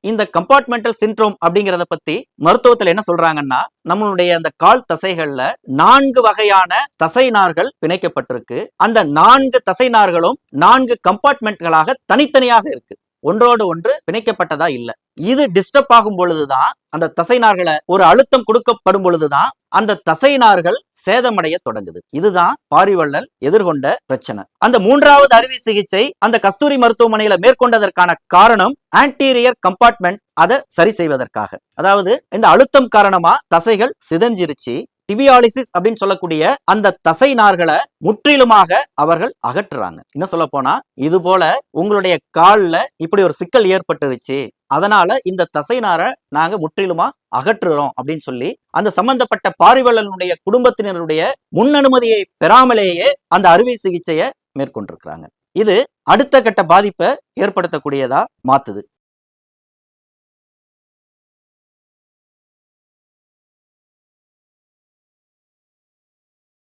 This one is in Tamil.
இந்த கம்பார்ட்மெண்டல் சிண்ட்ரோம் அப்படிங்கறத பத்தி மருத்துவத்துல என்ன சொல்றாங்கன்னா நம்மளுடைய அந்த கால் தசைகள்ல நான்கு வகையான தசை நார்கள் பிணைக்கப்பட்டிருக்கு. அந்த நான்கு தசை நார்களும் நான்கு கம்பார்ட்மெண்ட்களாக தனித்தனியாக இருக்கு. ஒன்றோடு ஒன்று பிணைக்கப்பட்டதா இல்ல. இது டிஸ்டர்ப் ஆகும் பொழுதுதான் அந்த தசைநார்களை ஒரு அழுத்தம் கொடுக்கப்படும் பொழுதுதான் அந்த தசைநார்கள் சேதமடைய தொடங்குது. இதுதான் பாரிவள்ளல் எதிர்கொண்ட பிரச்சனை. அந்த மூன்றாவது அறுவை சிகிச்சை அந்த கஸ்தூரி மருத்துவமனையில மேற்கொண்டதற்கான காரணம் ஆன்டீரியர் கம்பார்ட்மெண்ட் அதை சரி செய்வதற்காக. அதாவது இந்த அழுத்தம் காரணமா தசைகள் சிதஞ்சிருச்சு டிபியாலிசிஸ் அப்படின்னு சொல்லக்கூடிய அந்த தசை நார்களை முற்றிலுமாக அவர்கள் அகற்றுறாங்க. இன்னும் சொல்ல போனா இது போல உங்களுடைய கால்ல இப்படி ஒரு சிக்கல் ஏற்பட்டுருச்சு. அதனால இந்த தசைநாரை நாங்க முற்றிலுமா அகற்றுறோம் அப்படின்னு சொல்லி அந்த சம்பந்தப்பட்ட பாரிவள்ளனுடைய குடும்பத்தினருடைய முன் அனுமதியை பெறாமலேயே அந்த அறுவை சிகிச்சையை மேற்கொண்டிருக்கிறாங்க. இது அடுத்த கட்ட பாதிப்பை ஏற்படுத்தக்கூடியதா மாத்துது.